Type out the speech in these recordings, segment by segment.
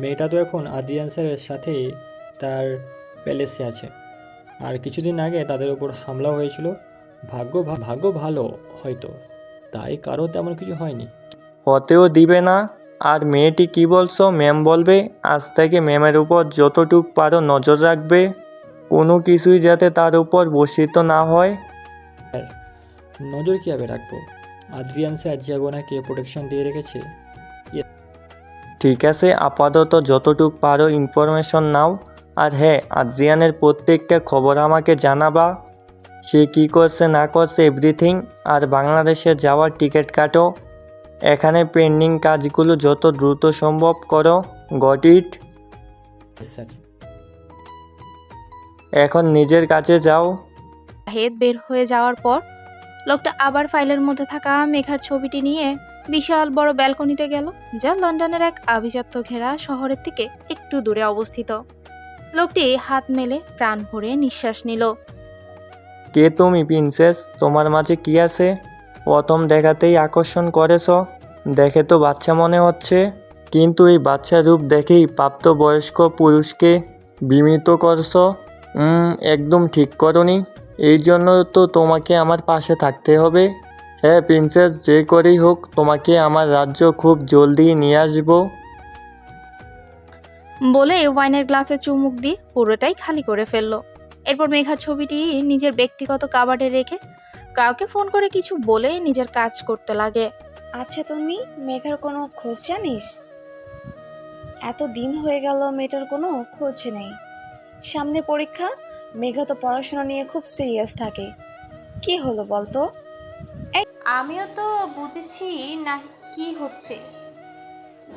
মেয়েটা তো এখন আদিয়ান স্যারের সাথে তার প্যালেসে আছে। আর কিছুদিন আগে তাদের উপর হামলা হয়েছিল। ভাগ্য ভাগ্য ভালো হয়তো। তাই কারও তেমন কিছু হয়নি। হতেও দিবে না। আর মেয়েটি কি বলছো? ম্যাম বলবে আজ থেকে ম্যামের উপর যতটুক পারো নজর রাখবে। কোনো কিছুই যাতে তার উপর বসিত না হয়। নজর কীভাবে রাখব? আদ্রিয়ান স্যার যে ওনাকে প্রোটেকশন দিয়ে রেখেছে? ঠিক আছে আপাতত যতটুক পারো ইনফরমেশন নাও। আর হ্যাঁ আদ্রিয়ানের প্রত্যেকটা খবর আমাকে জানাবা। সে কি করছে না করছে এভরিথিং আর বাংলাদেশে যাওয়ার টিকিট কাটো। এখানে পেন্ডিং কাজগুলো যত দ্রুত সম্ভব করো। গট ইট এখন নিজের কাছে যাও। হেদ বের হয়ে যাওয়ার পর লোকটা আবার ফাইলের মধ্যে থাকা মেঘার ছবিটি নিয়ে বিশাল বড় ব্যালকনিতে গেল, যা লন্ডনের এক আভিজাত্য ঘেরা শহরের থেকে একটু দূরে অবস্থিত। লোকটি হাত মেলে প্রাণ ভরে নিঃশ্বাস নিল। কে তুমি, প্রিন্সেস? তোমার মাঝে কি আছে? প্রথম দেখাতেই আকর্ষণ করেছ। দেখে তো বাচ্চা মনে হচ্ছে। কিন্তু এই বাচ্চার রূপ দেখেই প্রাপ্তবয়স্ক পুরুষকে বিমিত করছ। একদম ঠিক করনি। এই জন্য তো তোমাকে আমার পাশে থাকতে হবে। হ্যাঁ প্রিন্সেস যে করেই হোক তোমাকে আমার রাজ্য খুব জলদি নিয়ে আসব। বলে ওয়াইনের গ্লাসে চুমুক দিয়ে পুরোটাই খালি করে ফেলল। এরপর মেঘা ছবিটি নিজের ব্যক্তিগত কাবার্ডে রেখে কাউকে ফোন করে কিছু বলে নিজের কাজ করতে লাগে। আচ্ছা তুমি মেঘার কোনো খোঁজ জানিস? এত দিন হয়ে গেল মেয়েটার কোনো খোঁজ নেই। সামনে পরীক্ষা? মেঘা তো পড়াশোনা নিয়ে খুব সিরিয়াস থাকে। কি হলো বলতো? আমিও তো বুঝেছি না কি হচ্ছে।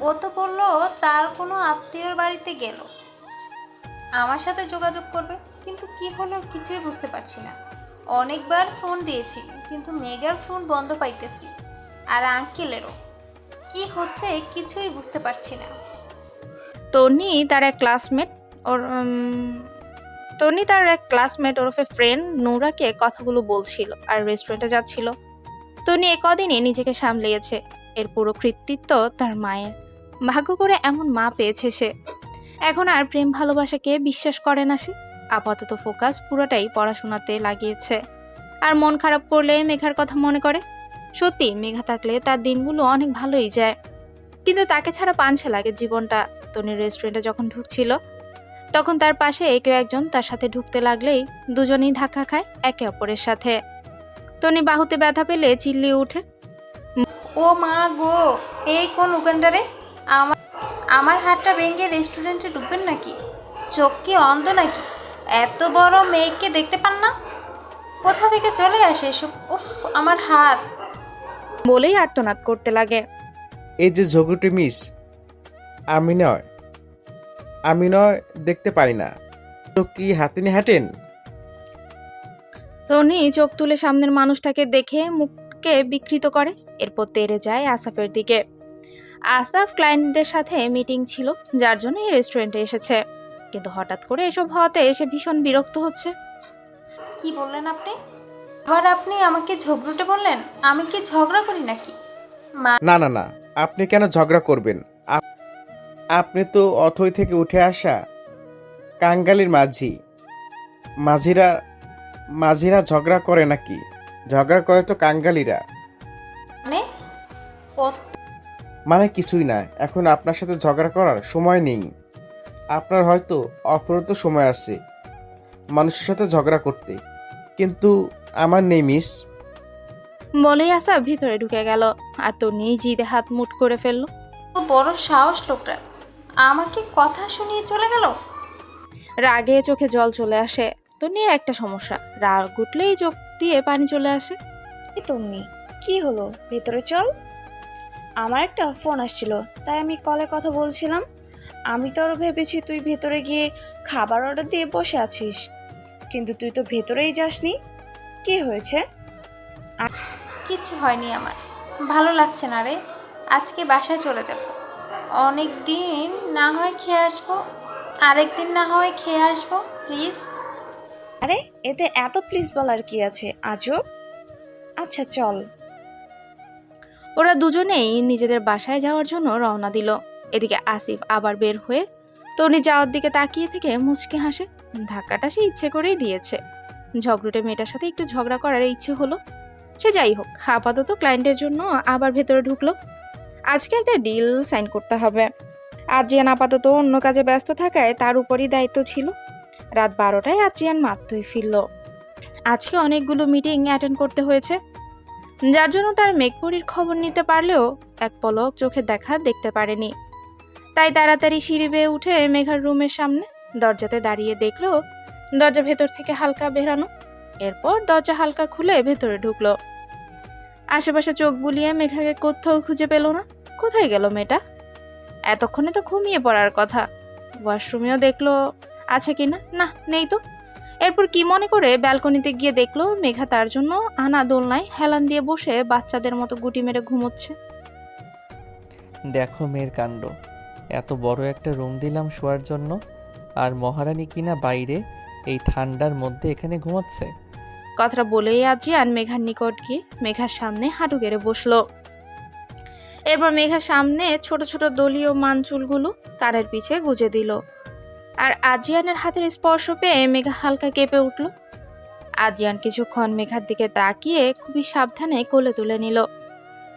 ও তো বলল তার কোনো আত্মীয়র বাড়িতে গেল। আমার সাথে যোগাযোগ করবে কিন্তু কি হলো কিছুই বুঝতে পারছি না। অনেকবার ফোন দিয়েছি কিন্তু মেগার ফোন বন্ধ পাইতেছি আর আঙ্কেলেরও কি হচ্ছে কিছুই বুঝতে পারছি না। তন্নি তার এক ক্লাসমেট ওর তন্নি তার এক ক্লাসমেট ওরফে ফ্রেন্ড নূরাকে কথাগুলো বলছিল আর রেস্টুরেন্টে যাচ্ছিল। তন্নি এ কদিনই নিজেকে সামলিয়েছে। এর পুরো কৃতিত্ব তার মায়ের। ভাগ্য করে এমন মা পেয়েছে সে। এখন আর প্রেম ভালোবাসাকে বিশ্বাস করে না সে। আপাতত ফোকাস পুরোটাই পড়াশোনাতে লাগিয়েছে। আর মন খারাপ করলে মেঘার কথা মনে করে। সত্যি, মেঘা থাকলে তার দিনগুলো অনেক ভালোই যায়। কিন্তু তাকে ছাড়া পানছে লাগে জীবনটা। তনি রেস্টুরেন্টে যখন ঢুকছিল তখন তার পাশে কেউ একজন তার সাথে ঢুকতে লাগলেই দুজনেই ধাক্কা খায় একে অপরের সাথে। তনি বাহুতে ব্যথা পেলে চিল্লিয়ে উঠে ও মা গো এই কোন উগান্ডারে? আমার আমার হাতটা ভেঙে রেস্টুরেন্টে ঢুকবেন নাকি? চোখ কি অন্ধ নাকি? এত বড় মেয়েকে দেখতে পান না? কোথা থেকে চলে আসে এসব? উফ আমার হাত। বলেই আর্তনাদ করতে লাগে। এই যে ঝগড়ুটি মিস আমি নয় আমি নয় দেখতে পারি না। তো কি হাতে নিয়ে হাঁটেন? তনি চোখ তুলে সামনের মানুষটাকে দেখে মুখকে বিকৃত করে এরপর তেড়ে যায় আসাফের দিকে। আসাফ ক্লায়েন্টদের সাথে মিটিং ছিল যার জন্য এই রেস্টুরেন্টে এসেছে। কিন্তু হঠাৎ করে এসব হওয়াতে এসে ভীষণ বিরক্ত হচ্ছে। কি বললেন আপনি? আবার আপনি আমাকে ঝগড়ুটে বললেন আমি কি ঝগড়া করি নাকি? না না না আপনি কেন ঝগড়া করবেন? আপনি তো অথই থেকে উঠে আসা কাঙ্গালির মাঝি। মাঝিরা মাঝিরা ঝগড়া করে নাকি? ঝগড়া করে তো কাঙ্গালিরা। মানে? মানে কিছুই না এখন আপনার সাথে ঝগড়া করার সময় নেই। আপনার হয়তো অপরত সময় আছে মানুষের সাথে ঝগড়া করতে। কিন্তু আমার নেই মিস। বলেই আসা ভিতরে ঢুকে গেল। আর তো নিয়ে জিদে হাত মুট করে ফেলল। বড় সাহস লোকটার। আমাকে কথা শুনিয়ে চলে গেল? রাগে চোখে জল চলে আসে। তো নিয়ে একটা সমস্যা রাগ উঠলেই চোখ দিয়ে পানি চলে আসে। তুমি কি হলো? ভেতরে চল। আমার একটা ফোন আসছিল তাই আমি কলে কথা বলছিলাম। আমি তো আরও ভেবেছি তুই ভেতরে গিয়ে খাবার অর্ডার দিয়ে বসে আছিস। কিন্তু তুই তো ভেতরেই যাসনি। কি হয়েছে? কিচ্ছু হয়নি আমার। ভালো লাগছে না রে। আজকে বাসায় চলে যাব। অনেক দিন না হয় খেয়ে আসব। আরেকদিন না হয় খেয়ে আসব প্লিজ আরে এতে এত প্লিজ বলার কি আছে? আজও? আচ্ছা চল। ওরা দুজনেই নিজেদের বাসায় যাওয়ার জন্য রওনা দিল। এদিকে আসিফ আবার বের হয়ে তনি যাওয়ার দিকে তাকিয়ে থেকে মুচকে হাসে। ধাক্কাটা সে ইচ্ছে করেই দিয়েছে। ঝগড়ুটে মেয়েটার সাথে একটু ঝগড়া করার ইচ্ছে হলো। সে যাই হোক আপাতত ক্লায়েন্টের জন্য আবার ভেতরে ঢুকলো। আজকে একটা ডিল সাইন করতে হবে। আদ্রিয়ান আপাতত অন্য কাজে ব্যস্ত থাকায় তার উপরই দায়িত্ব ছিল। রাত বারোটায় আদ্রিয়ান মাত্রই ফিরল। আজকে অনেকগুলো মিটিং অ্যাটেন্ড করতে হয়েছে। যার জন্য তার মেঘপুরীর খবর নিতে পারলেও এক পলক চোখের দেখা দেখতে পারেনি। তাই তাড়াতাড়ি সিঁড়ি বেয়ে উঠে মেঘার রুমের সামনে দরজাতে দাঁড়িয়ে দেখল, দরজা ভেতর থেকে হালকা বেরানো। এরপর দরজা হালকা খুলে ভেতরে ঢুকলো। আশেপাশে চোখ বুলিয়ে মেঘাকে কোথাও খুঁজে পেল না। কোথায় গেল মেয়েটা? এতক্ষণে তো ঘুমিয়ে পড়ার কথা। ওয়াশরুমেও দেখল আছে কিনা না? নেই তো। এরপর কি মনে করে ব্যালকনিতে গিয়ে দেখল মেঘা তার জন্য আনা দোলনায় হেলান দিয়ে বসে বাচ্চাদের মতো গুটি মেরে ঘুমোচ্ছে। দেখো মেয়ের কাণ্ড। এত বড় একটা রুম দিলাম শোয়ার জন্য আর মহারানী কিনা বাইরে এই ঠান্ডার মধ্যে এখানে ঘুমাচ্ছে? কথাটা বলেই আদ্রিয়ান মেঘার নিকট গিয়ে মেঘার সামনে হাঁটু গেড়ে বসল। এরপর মেঘার সামনে ছোট ছোট দলীয় মানচুলগুলো কানের পিছে গুজে দিল। আর আদ্রিয়ানের হাতের স্পর্শ পেয়ে মেঘা হালকা কেঁপে উঠল। আদ্রিয়ান কিছুক্ষণ মেঘার দিকে তাকিয়ে খুবই সাবধানে কোলে তুলে নিল।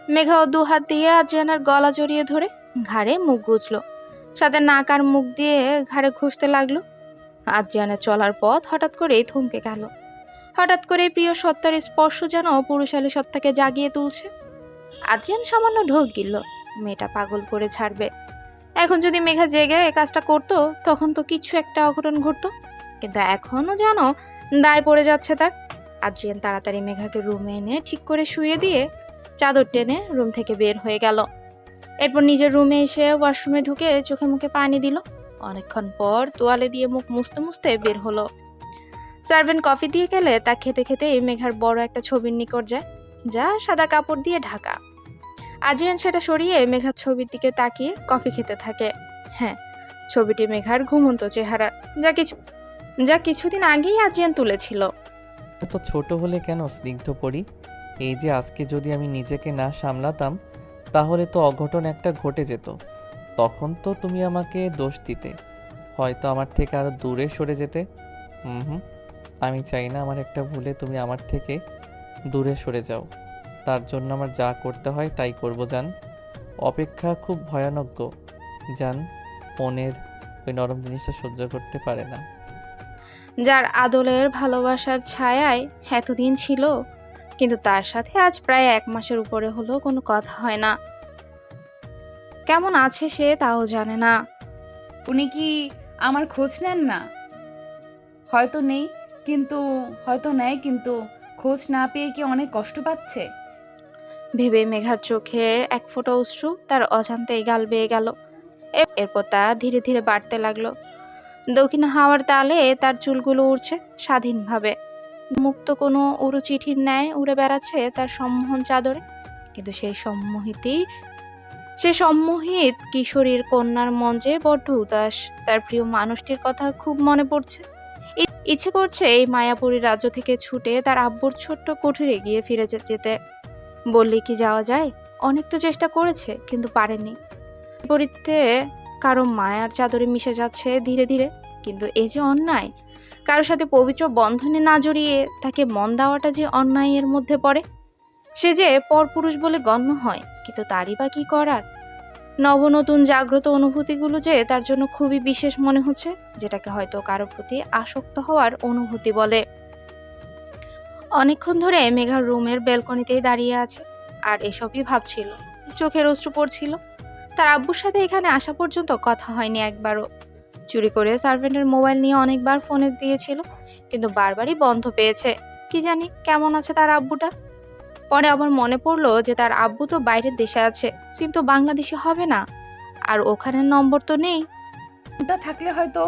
মেঘাও দু হাত দিয়ে আদ্রিয়ানের গলা জড়িয়ে ধরে ঘাড়ে মুখ গুজলো। সাথে নাক আর মুখ দিয়ে ঘাড়ে ঘষতে লাগল। আদ্রিয়ানের চলার পথ হঠাৎ করেই থমকে গেল। হঠাৎ করে প্রিয় সত্তার স্পর্শ যেন পুরুষালী সত্তাকে জাগিয়ে তুলছে। আদ্রিয়ান সামান্য ঢোক গিলল। মেয়েটা পাগল করে ছাড়বে। এখন যদি মেঘা জেগে এ কাজটা করতো, তখন তো কিছু একটা অঘটন ঘটতো। কিন্তু এখনও যেন দায় পড়ে যাচ্ছে তার। আদ্রিয়ান তাড়াতাড়ি মেঘাকে রুমে এনে ঠিক করে শুয়ে দিয়ে চাদর টেনে রুম থেকে বের হয়ে গেল। এরপর নিজের রুমে এসে ওয়াশরুমে ঢুকে চোখে মুখে পানি দিল। অনেকক্ষণ পর তোয়ালে দিয়ে মুখ মুছতে মুছতে বের হলো। সার্ভেন্ট কফি দিয়ে গেলে তা খেতে খেতে মেঘার বড় একটা ছবির নিকট যায়, যা সাদা কাপড় দিয়ে ঢাকা। আদ্রিয়ান সেটা সরিয়ে মেঘার ছবির দিকে তাকিয়ে কফি খেতে থাকে। হ্যাঁ ছবিটি মেঘার ঘুমন্ত চেহারা। যা কিছু, যা কিছুদিন আগেই আজিয়ান তুলেছিল। এত ছোট হলে কেন স্নিগ্ধ পড়ি? এই যে আজকে যদি আমি নিজেকে না সামলাতাম, তাহলে তো অঘটন একটা ঘটে যেত। তখন তো তুমি আমাকে দোষ দিতে। হয়তো আমার থেকে আরও দূরে সরে যেতে। হুম হুম, আমি চাই না আমার একটা ভুলে তুমি আমার থেকে দূরে সরে যাও। তার জন্য আমার যা করতে হয় তাই করব যান অপেক্ষা খুব ভয়ানক গো জান। মনের ওই নরম জিনিসটা সহ্য করতে পারে না। যার আদলের ভালোবাসার ছায়ায় এতদিন ছিল কিন্তু তার সাথে আজ প্রায় এক মাসের উপরে হলো কোনো কথা হয় না। কেমন আছে সে তাও জানে না। উনি কি আমার খোঁজ নেন না? হয়তো নেই কিন্তু হয়তো নেয় কিন্তু খোঁজ না পেয়ে কি অনেক কষ্ট পাচ্ছে? ভেবে মেঘার চোখে এক ফোঁটা অশ্রু তার অজান্তেই গাল বেয়ে গেল। এরপর তা ধীরে ধীরে বাড়তে লাগল। দক্ষিণ হাওয়ার তালে তার চুলগুলো উড়ছে স্বাধীনভাবে। মুক্ত কোনো উড়ো চিঠির ন্যায় উড়ে বেড়াচ্ছে তার সম্মোহন চাদরে। কিন্তু সেই সম্মোহিতই সে সম্মোহিত কিশোরীর কন্যার মঞ্চে বড্ড উদাস, তার প্রিয় মানুষটির কথা খুব মনে পড়ছে। ইচ্ছে করছে এই মায়াপুরী রাজ্য থেকে ছুটে তার আব্বুর ছোট্ট কুঠিরে গিয়ে ফিরে যেতে। বললে কি যাওয়া যায়? অনেক তো চেষ্টা করেছে, কিন্তু পারেনি। বিপরীতে কারও মায়ার চাদরে মিশে যাচ্ছে ধীরে ধীরে, কিন্তু এ যে অন্যায় কারোর সাথে পবিত্র বন্ধনে না জড়িয়ে তাকে মন দেওয়াটা যে অন্যায়ের মধ্যে পড়ে, সে যে পরপুরুষ বলে গণ্য হয়, কিন্তু তারই বা কি করার? নবনতুন জাগ্রত অনুভূতিগুলো যে তার জন্য খুবই বিশেষ মনে হচ্ছে, যেটাকে হয়তো কারও প্রতি আসক্ত হওয়ার অনুভূতি বলে। অনেকক্ষণ ধরে মেঘার রুমের ব্যালকনিতেই দাঁড়িয়ে আছে, আর এসবই ভাবছিল। চোখের অশ্রু পড়ছিল। তার আব্বুর সাথে এখানে আসা পর্যন্ত কথা হয়নি একবারও। চুরি করে সার্ভেন্টের মোবাইল নিয়ে অনেকবার ফোনে দিয়েছিল, কিন্তু বারবারই বন্ধ পেয়েছে। কি জানি কেমন আছে তার আব্বুটা? পরে আবার মনে পড়ল যে তার আব্বু তো বাইরের দেশে আছে, সিম তো বাংলাদেশে হবে না। আর ওখানের নম্বর তো নেই। ফোনটা থাকলে হয়তো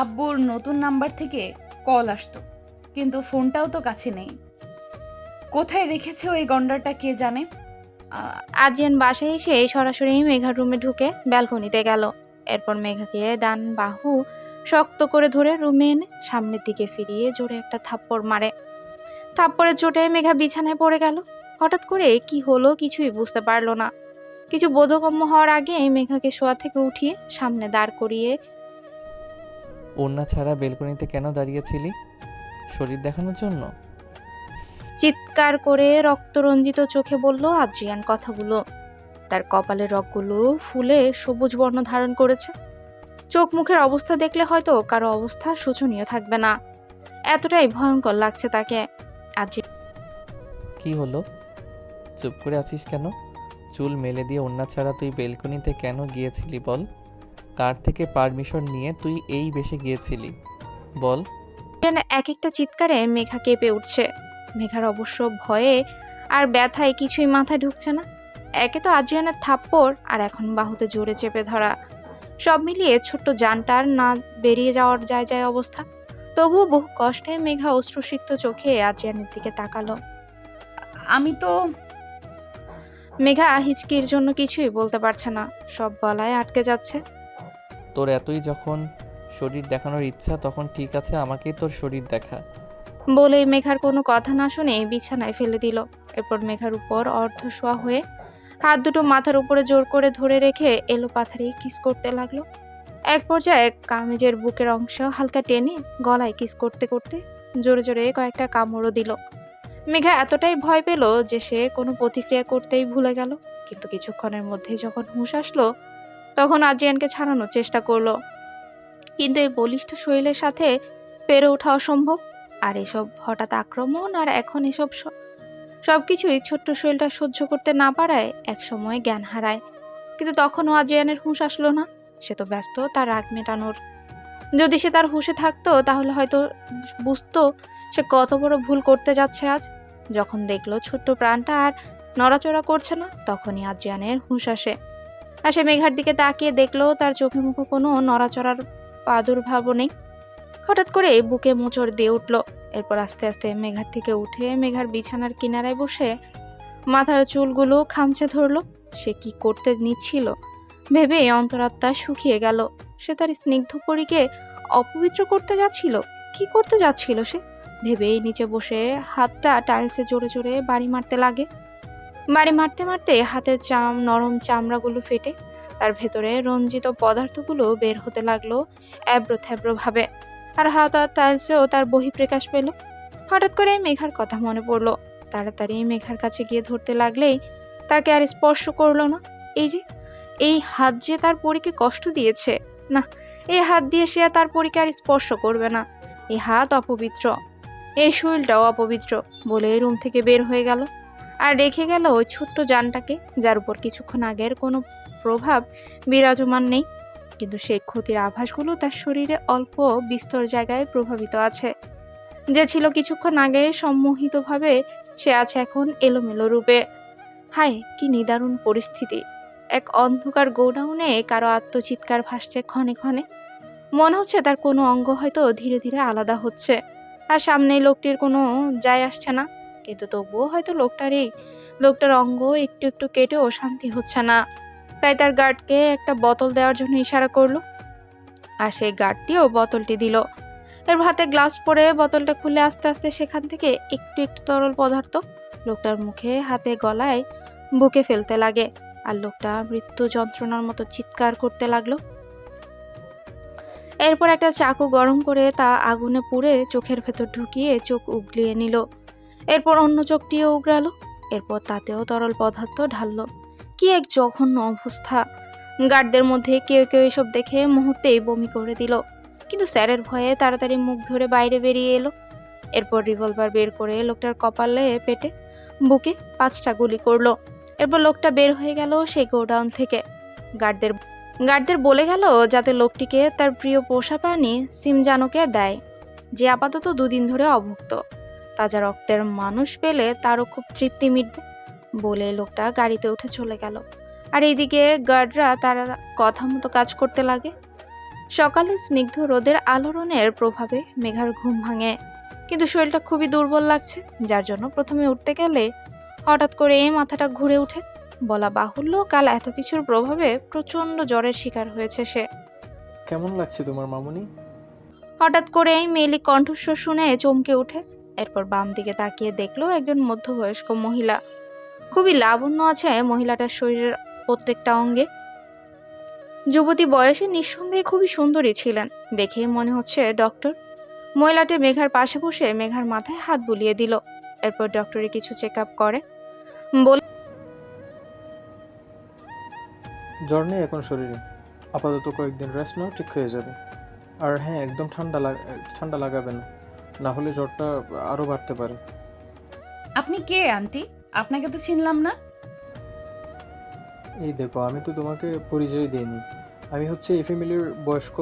আব্বুর নতুন নাম্বার থেকে কল আসতো, কিন্তু ফোনটাও তো কাছে নেই। কোথায় রেখেছে ওই গন্ডারটা কে জানে? আদ্রিয়ান বাসায় এসে সরাসরি মেঘার রুমে ঢুকে ব্যালকনিতে গেল। এরপর মেঘাকে ডান বাহু শক্ত করে ধরে রুমে এনে সামনের দিকে ফিরিয়ে জোরে একটা থাপ্পড় মারে। থাপ্পড়ের চোটে মেঘা বিছানায় পড়ে গেল। হঠাৎ করে কি হলো কিছুই বুঝতে পারল না। কিছু বোধগম্য হওয়ার আগে মেঘাকে শোয়া থেকে উঠিয়ে সামনে দাঁড় করিয়ে ওড়না ছাড়া বেলকনিতে কেন দাঁড়িয়েছিলি? শরীর দেখানোর জন্য? চিৎকার করে রক্তরঞ্জিত চোখে বলল আদ্রিয়ান কথাগুলো। তার কপালের রগগুলো ফুলে সবুজ বর্ণ ধারণ করেছে। চোখ মুখের অবস্থা দেখলে হয়তো কারও অবস্থা শোচনীয় থাকবে না। এতটাই ভয়ঙ্কর লাগছে তাকে। কি হলো? চুপ করে আছিস কেন? চুল মেলে দিয়ে ওড়না ছাড়া তুই বেলকনিতে কেন গিয়েছিলি বল? কার থেকে পারমিশন নিয়ে তুই এই বেশে গিয়েছিলি? বল। এক একটা চিৎকারে মেঘা কেঁপে উঠছে। মেঘার অবশ্য ভয়ে আর ব্যথায় কিছুই মাথায় ঢুকছে না। একে তো আজিয়ানের থাপ্পড় আর এখন বাহুতে জোরে চেপে ধরা। সব মিলিয়ে ছোট্ট যানটার না বেরিয়ে যাওয়ার যায় যায় অবস্থা। তবুও বহু কষ্টে মেঘা অশ্রুসিক্ত চোখে আজিয়ানের দিকে তাকালো। আমি তো মেঘা হিচকির জন্য কিছুই বলতে পারছে না। সব গলায় আটকে যাচ্ছে। তোর এতই যখন শরীর দেখানোর ইচ্ছা তখন ঠিক আছে আমাকেই তোর শরীর দেখা। বলে মেঘার কোনো কথা না শুনে বিছানায় ফেলে দিল। এরপর মেঘার উপর অর্ধ শোয়া হয়ে হাত দুটো মাথার উপরে জোর করে ধরে রেখে এলো পাথারে কিস করতে লাগল। এক পর্যায়ে কামিজের বুকের অংশ হালকা টেনে গলায় কিস করতে করতে জোরে জোরে কয়েকটা কামড়ও দিল। মেঘা এতটাই ভয় পেল যে সে কোনো প্রতিক্রিয়া করতেই ভুলে গেল। কিন্তু কিছুক্ষণের মধ্যেই যখন হুঁশ আসলো, তখন আদ্রিয়ানকে ছাড়ানোর চেষ্টা করল। কিন্তু এই বলিষ্ঠ শরীরের সাথে পেরে ওঠা অসম্ভব। আর এসব হঠাৎ আক্রমণ আর এখন এসব স- সবকিছুই ছোট্ট শরীরটা সহ্য করতে না পারায় এক সময় জ্ঞান হারায়। কিন্তু তখনও আজয়ানের হুঁশ আসলো না। সে তো ব্যস্ত, তার রাগ মেটানোর। যদি সে তার হুঁশে থাকতো, তাহলে হয়তো বুঝতো সে কত বড় ভুল করতে যাচ্ছে আজ। যখন দেখল ছোট্ট প্রাণটা আর নড়াচড়া করছে না, তখনই আজয়ানের হুঁশ আসে। আর সে মেঘার দিকে তাকিয়ে দেখল তার চোখে মুখে কোনো নড়াচড়ার প্রাদুর্ভাবও নেই। হঠাৎ করে বুকে মোচড় দিয়ে উঠল। এরপর আস্তে আস্তে মেঘার থেকে উঠে মেঘার বিছানার কিনারায় বসে মাথার চুলগুলো খামচে ধরলো। সে কি করতে নিচ্ছিল? ভেবে অন্তরাত্মা শুকিয়ে গেল। সে তার স্নিগ্ধ পরীকে অপবিত্র করতে যাচ্ছিল। কি করতে যাচ্ছিল সে? ভেবেই নিচে বসে হাতটা টাইলসে জোরে জোরে বাড়ি মারতে লাগে। বাড়ি মারতে মারতে হাতের চাম, নরম চামড়াগুলো ফেটে তার ভেতরে রঞ্জিত পদার্থগুলো বের হতে লাগল অ্যাব্রো থ্যাব্রো ভাবে। আর হাত আর টাইলসেও তার বহিঃপ্রকাশ পেল। হঠাৎ করে মেঘার কথা মনে পড়ল। তাড়াতাড়ি মেঘার কাছে গিয়ে ধরতে লাগলেই তাকে আর স্পর্শ করল না। এই যে, এই হাত যে তার পরীকে কষ্ট দিয়েছে, না, এই হাত দিয়ে সে আর তার পরীকে আর স্পর্শ করবে না। এই হাত অপবিত্র এই শরীরটাও অপবিত্র বলে এই রুম থেকে বের হয়ে গেল। আর রেখে গেল ওই ছোট্ট যানটাকে, যার উপর কিছুক্ষণ আগের কোনো প্রভাব বিরাজমান নেই। কিন্তু সেই ক্ষতির আভাসগুলো তার শরীরে অল্প বিস্তর জায়গায় প্রভাবিত আছে। যে ছিল কিছুক্ষণ আগে সম্মোহিতভাবে সে আছে এখন এলোমেলো রূপে। হায়, কি নিদারুণ পরিস্থিতি। এক অন্ধকার গোডাউনে কারও আত্মচিৎকার ভাসছে ক্ষণে ক্ষণে। মনে হচ্ছে তার কোনো অঙ্গ হয়তো ধীরে ধীরে আলাদা হচ্ছে। আর সামনে লোকটির কোনো যায় আসছে না। কিন্তু তবুও হয়তো লোকটার এই লোকটার অঙ্গ একটু একটু কেটেও শান্তি হচ্ছে না। তাই তার গার্ডকে একটা বোতল দেওয়ার জন্য ইশারা করল। আর সেই গার্ডটিও বোতলটি দিল। এর হাতে গ্লাভস পরে বোতলটা খুলে আস্তে আস্তে সেখান থেকে একটু একটু তরল পদার্থ লোকটার মুখে, হাতে, গলায় বুকে ফেলতে লাগে আর লোকটা মৃত্যু যন্ত্রণার মতো চিৎকার করতে লাগল। এরপর একটা চাকু গরম করে তা আগুনে পুড়ে চোখের ভেতর ঢুকিয়ে চোখ উগলিয়ে নিল। এরপর অন্য চোখটিও উগড়ালো। এরপর তাতেও তরল পদার্থ ঢাললো। কি এক জঘন্য অবস্থা। গার্ডদের মধ্যে কেউ কেউ এসব দেখে মুহূর্তেই বমি করে দিল। কিন্তু স্যারের ভয়ে তাড়াতাড়ি মুখ ধরে বাইরে বেরিয়ে এলো। এরপর রিভলভার বের করে লোকটার কপালে পেটে বুকে পাঁচটা গুলি করল। এরপর লোকটা বের হয়ে গেল সেই গোডাউন থেকে। গার্ডদের গার্ডদের বলে গেল যাতে লোকটিকে তার প্রিয় পোষা প্রাণী সিমজানোকে দেয়, যে আপাতত দুদিন ধরে অভুক্ত। তাজা রক্তের মানুষ পেলে তারও খুব তৃপ্তি মিটবে। বলে লোকটা গাড়িতে উঠে চলে গেল। আর এইদিকে গার্ডরা তারা কথা মতো কাজ করতে লাগে। সকালে স্নিগ্ধ রোদের আলোড়নের প্রভাবে মেঘার ঘুম ভাঙে। কিন্তু শরীরটা খুবই দুর্বল লাগছে যার জন্য প্রথমে উঠতে গেলে হঠাৎ করে এই মাথাটা ঘুরে ওঠে। বলা বাহুল্য কাল এত কিছুর প্রভাবে প্রচণ্ড জ্বরের শিকার হয়েছে সে। কেমন লাগছে তোমার মামুনি? হঠাৎ করে এই মেলি কণ্ঠস্বর শুনে চমকে ওঠে। এরপর বাম দিকে তাকিয়ে দেখল একজন মধ্যবয়স্ক মহিলা। খুবই লাবণ্য আছে মহিলাটার শরীরের প্রত্যেকটা অঙ্গে। যুবতী বয়সে নিঃসন্দেহে খুবই সুন্দরী ছিলেন দেখেই মনে হচ্ছে ডক্টর। মহিলাটি মেঘার পাশে বসে মেঘার মাথায় হাত বুলিয়ে দিল এরপর ডক্টরে কিছু চেক আপ করে। বলে জ্বর নেই এখন শরীরে। আপাতত কয়েকদিন রেস্ট নাও ঠিক হয়ে যাবে। আর হ্যাঁ একদম ঠান্ডা লাগ- ঠান্ডা লাগাবে না না হলে জ্বরটা আরও বাড়তে পারে। আপনি কে আন্টি? আপনাকে তো চিনলাম না। এই দেখো, আমি তো তোমাকে পরিচয় দিইনি। আমি হচ্ছে এই ফ্যামিলির বয়স্ক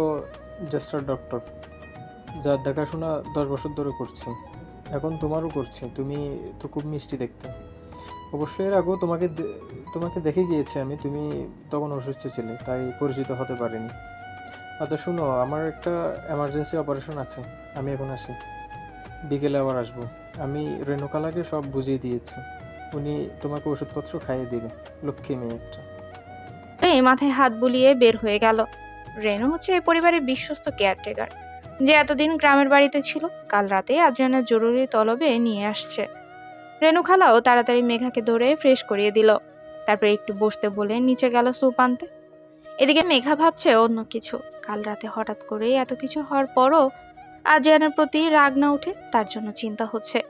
জ্যেষ্ঠার ডক্টর যার দেখাশোনা দশ বছর ধরে করছি। এখন তোমারও করছি, তুমি তো খুব মিষ্টি দেখতে। অবশ্যই এর আগেও তোমাকে তোমাকে দেখে গিয়েছি আমি, তুমি তখন অসুস্থ ছিলে, তাই পরিচিত হতে পারিনি। আচ্ছা শুনো, আমার একটা এমার্জেন্সি অপারেশন আছে, আমি এখন আসি। বিকেলে আবার আসব। আমি রেণুকালাকে সব বুঝিয়ে দিয়েছি। উনি তোমাকে ওষুধপত্র খাইয়ে দিবে, লক্ষ্মী মেয়ে একটা। এই মাথায় হাত বুলিয়ে বের হয়ে গেল। রেনু হচ্ছে এই পরিবারের বিশ্বস্ত কেয়ারটেকার। যে এতদিন গ্রামের বাড়িতে ছিল, কাল রাতে আদ্রিয়ানের জরুরি তলবে নিয়ে আসছে। রেনু খালাও তাড়াতাড়ি মেঘাকে ধরে ফ্রেশ করিয়ে দিল। তারপরে একটু বসতে বলে নিচে গেল স্যুপ আনতে। এদিকে মেঘা ভাবছে অন্য কিছু। কাল রাতে হঠাৎ করে এত কিছু হওয়ার পরও আদ্রিয়ানের প্রতি রাগ না উঠে তার জন্য চিন্তা হচ্ছে।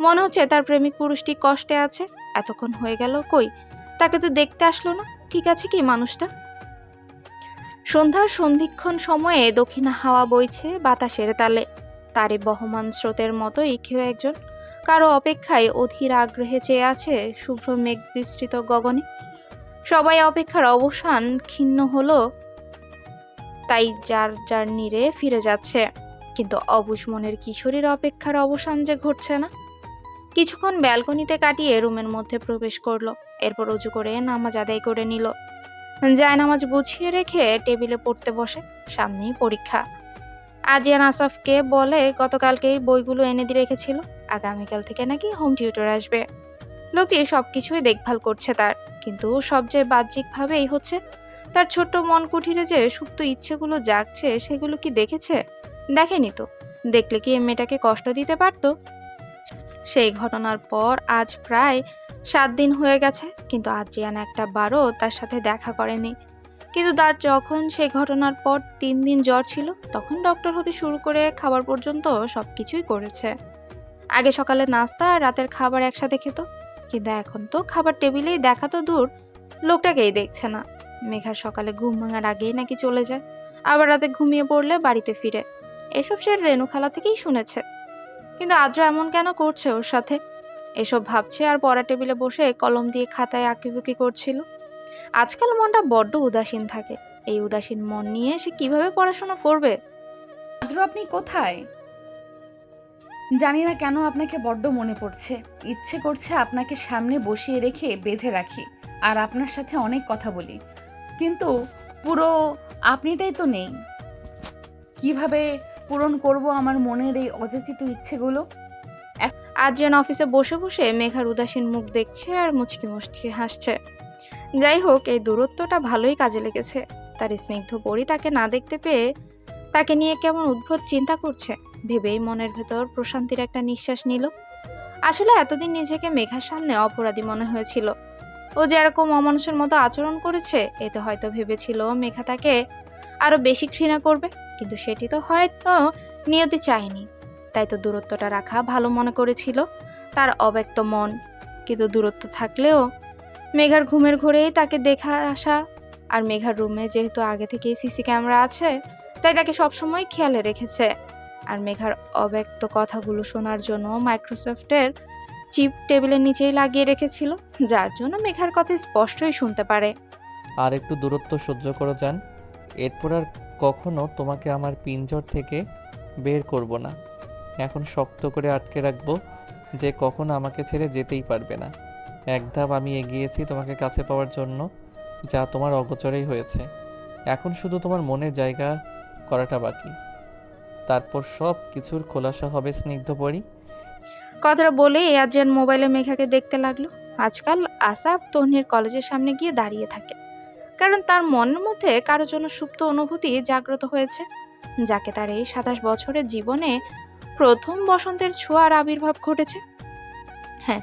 মনে হচ্ছে তার প্রেমিক পুরুষটি কষ্টে আছে। এতক্ষণ হয়ে গেল কই? তাকে তো দেখতে আসলো না। ঠিক আছে কি মানুষটা? সন্ধ্যার সন্ধিক্ষণ সময়ে দক্ষিণা হাওয়া বইছে বাতাসের তালে। তারে বহমান স্রোতের মতোই কেউ একজন। কারও অপেক্ষায় অধীর আগ্রহে চেয়ে আছে শুভ্র মেঘ বিস্তৃত গগনে। সবাই অপেক্ষার অবসান ক্ষীণ হলো। তাই যার যার নীরে ফিরে যাচ্ছে। কিন্তু অবুঝ মনের কিশোরীর অপেক্ষার অবসান যে ঘটছে না। কিছুক্ষণ ব্যালকনিতে কাটিয়ে রুমের মধ্যে প্রবেশ করল। এরপর উজু করে নামাজ আদায় করে নিল। যায় নামাজ গুছিয়ে রেখে টেবিলে পড়তে বসে। সামনেই পরীক্ষা। আজিয়ান আসাফকে বলে, গতকালকেই বইগুলো এনে দিয়ে রেখেছিল। আগামীকাল থেকে নাকি হোম টিউটর আসবে। লোকটি সব কিছুই দেখভাল করছে তার। কিন্তু সবচেয়ে বাহ্যিকভাবেই হচ্ছে, তার ছোট্ট মন কুঠিরে যে সুপ্ত ইচ্ছেগুলো জাগছে, সেগুলো কি দেখেছে? দেখেনি তো। দেখলে কি মেয়েটাকে কষ্ট দিতে পারতো? সেই ঘটনার পর আজ প্রায় সাত দিন হয়ে গেছে, কিন্তু আদ্রিয়ান একটা বারও তার সাথে দেখা করেনি। কিন্তু তার যখন সেই ঘটনার পর তিন দিন জ্বর ছিল, তখন ডক্টর হতে শুরু করে খাবার পর্যন্ত সব কিছুই করেছে। আগে সকালে নাস্তা আর রাতের খাবার একসাথে খেত, কিন্তু এখন তো খাবার টেবিলেই দেখা তো দূর, লোকটাকেই দেখছে না। মেঘার সকালে ঘুম ভাঙার আগেই নাকি চলে যায়, আবার রাতে ঘুমিয়ে পড়লে বাড়িতে ফিরে। এসব সে রেণুখালা থেকেই শুনেছে। কিন্তু আদ্রা এমন কেন করছে ওর সাথে? এসব ভাবছে আর পড়া টেবিলে বসে কলম দিয়ে খাতায় আঁকিবুকি করছিল। আজকাল মনটা বড্ড উদাসীন থাকে। এই উদাসীন মন নিয়ে সে কীভাবে পড়াশোনা করবে? আদ্র, আপনি কোথায়? জানি না কেন আপনাকে বড্ড মনে পড়ছে। ইচ্ছে করছে আপনাকে সামনে বসিয়ে রেখে বেঁধে রাখি আর আপনার সাথে অনেক কথা বলি। কিন্তু পুরো আপনিটাই তো নেই। কীভাবে পূরণ করব আমার মনের এই অযাচিত ইচ্ছেগুলো। আদ্রিয়ান অফিসে বসে বসে মেঘার উদাসীন মুখ দেখছে আর মুচকি মুচকি হাসছে। যাই হোক, এই দূরত্বটা ভালোই কাজে লেগেছে। তার স্নিগ্ধ পরি তাকে না দেখতে পেয়ে তাকে নিয়ে কেমন উদ্ভট চিন্তা করছে, ভেবেই মনের ভেতর প্রশান্তির একটা নিঃশ্বাস নিল। আসলে এতদিন নিজেকে মেঘার সামনে অপরাধী মনে হয়েছিল। ও যে এরকম অমানুষের মতো আচরণ করেছে এতে হয়তো ভেবেছিল মেঘা তাকে আরও বেশি ঘৃণা করবে। কিন্তু সেটি তো হয়তো নিয়তি চায়নি। তাই তো দূরত্বটা রাখা ভালো মনে করেছিল। তার অব্যক্ত মন কিন্তু দূরত্ব থাকলেও মেঘার ঘুমের ঘোরেই তাকে দেখা আসা। আর মেঘার রুমে যেহেতু আগে থেকেই সিসি ক্যামেরা আছে, তাই তাকে সবসময় খেয়ালে রেখেছে। আর মেঘার অব্যক্ত কথাগুলো শোনার জন্য মাইক্রোসফটের চিপ টেবিলের নিচেই লাগিয়ে রেখেছিল, যার জন্য মেঘার কথা স্পষ্টই শুনতে পারে। আর একটু দূরত্ব সহ্য করে যান। এরপর আর কখনো তোমাকে আমার পিঞ্জর থেকে বের করব না। এখন শক্ত করে আটকে রাখব যে কখনো আমাকে ছেড়ে যেতেই পারবে না। এক ধাপ আমি এগিয়েছি তোমাকে কাছে পাওয়ার জন্য, যা তোমার অগোচরেই হয়েছে। এখন শুধু তোমার মনের জায়গা করাটা বাকি। তারপর সব কিছুর খোলাসা হবে স্নিগ্ধ পরি। কথাটা বলে আদ্রিয়ান মোবাইলে মেঘাকে দেখতে লাগল। আজকাল আসাফ তন্নির কলেজের সামনে গিয়ে দাঁড়িয়ে থাকে। কারণ তার মনের মধ্যে কারও জন্য সুপ্ত অনুভূতি জাগ্রত হয়েছে, যাকে তার এই সাতাশ বছরের জীবনে প্রথম বসন্তের ছোঁয়ার আবির্ভাব ঘটেছে। হ্যাঁ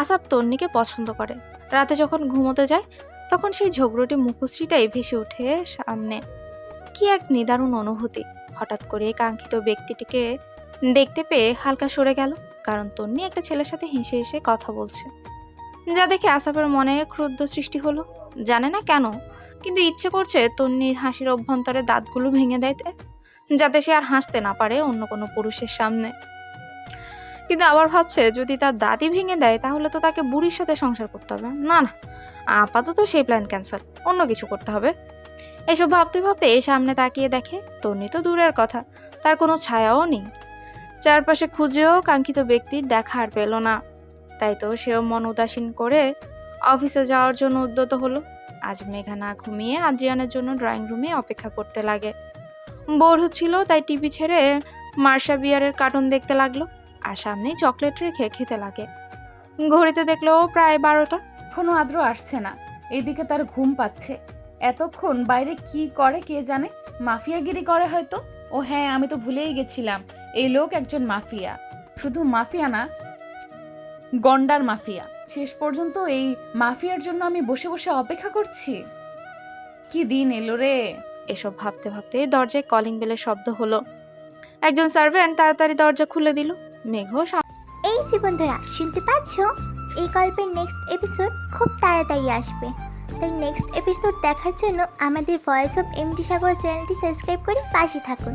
আসাফ তন্নিকে পছন্দ করে। রাতে যখন ঘুমোতে যায়, তখন সেই ঝগড়টে মুখশ্রীটাই ভেসে ওঠে সামনে। কি এক নিদারুণ অনুভূতি। হঠাৎ করে কাঙ্ক্ষিত ব্যক্তিটিকে দেখতে পেয়ে হালকা সরে গেল, কারণ তন্নি একটা ছেলের সাথে হেসে হেসে কথা বলছে। যা দেখে আসাফের মনে ক্ষুদ্র সৃষ্টি হলো। জানে না কেন, কিন্তু ইচ্ছে করছে তন্নির হাসির অভ্যন্তরে দাঁতগুলো ভেঙে দিতে যাতে সে আর হাসতে না পারে অন্য কোনো পুরুষের সামনে। কিন্তু আবার ভাবছে, যদি তার দাঁতই ভেঙে দেয়, তাহলে তো তাকে বুড়ির সাথে সংসার করতে হবে। না না, আপাতত সেই প্ল্যান ক্যান্সেল অন্য কিছু করতে হবে। এসব ভাবতে ভাবতে সামনে তাকিয়ে দেখে তন্নি তো দূরের কথা, তার কোনো ছায়াও নেই। চারপাশে খুঁজেও কাঙ্ক্ষিত ব্যক্তির দেখা আর পেল না। তাই তো সেও মন উদাসীন করে অফিসে যাওয়ার জন্য উদ্যত হলো। আজ মেঘা না ঘুমিয়ে আদ্রিয়ানের জন্য ড্রয়িং রুমে অপেক্ষা করতে লাগে। বোর হচ্ছিল, তাই টিভি ছেড়ে মার্শা বিয়ারের কার্টুন দেখতে লাগল আর সামনেই চকলেট রেখে খেতে লাগে। ঘড়িতে দেখল প্রায় বারোটা। এখনও আদ্র আসছে না। এদিকে তার ঘুম পাচ্ছে। এতক্ষণ বাইরে কি করে কে জানে? মাফিয়াগিরি করে হয়তো? ও হ্যাঁ আমি তো ভুলেই গেছিলাম। এই লোক একজন মাফিয়া। শুধু মাফিয়া না গন্ডার মাফিয়া। শেষ পর্যন্ত এই মাফিয়ার জন্য আমি বসে বসে অপেক্ষা করছি। কি দিন এলো রে? এসব ভাবতে ভাবতে দরজায় কলিং বেলের শব্দ হলো। একজন সার্ভেন্ট তাড়াতাড়ি দরজা খুলে দিল। মেঘ এই যে বন্ধুরা শুনতে পাচ্ছ? এই গল্পের নেক্সট এপিসোড খুব তাড়াতাড়ি আসবে। তাই নেক্সট এপিসোড দেখার জন্য আমাদের ভয়েস অফ এমডি সাগর চ্যানেলটি সাবস্ক্রাইব করে পাশে থাকুন।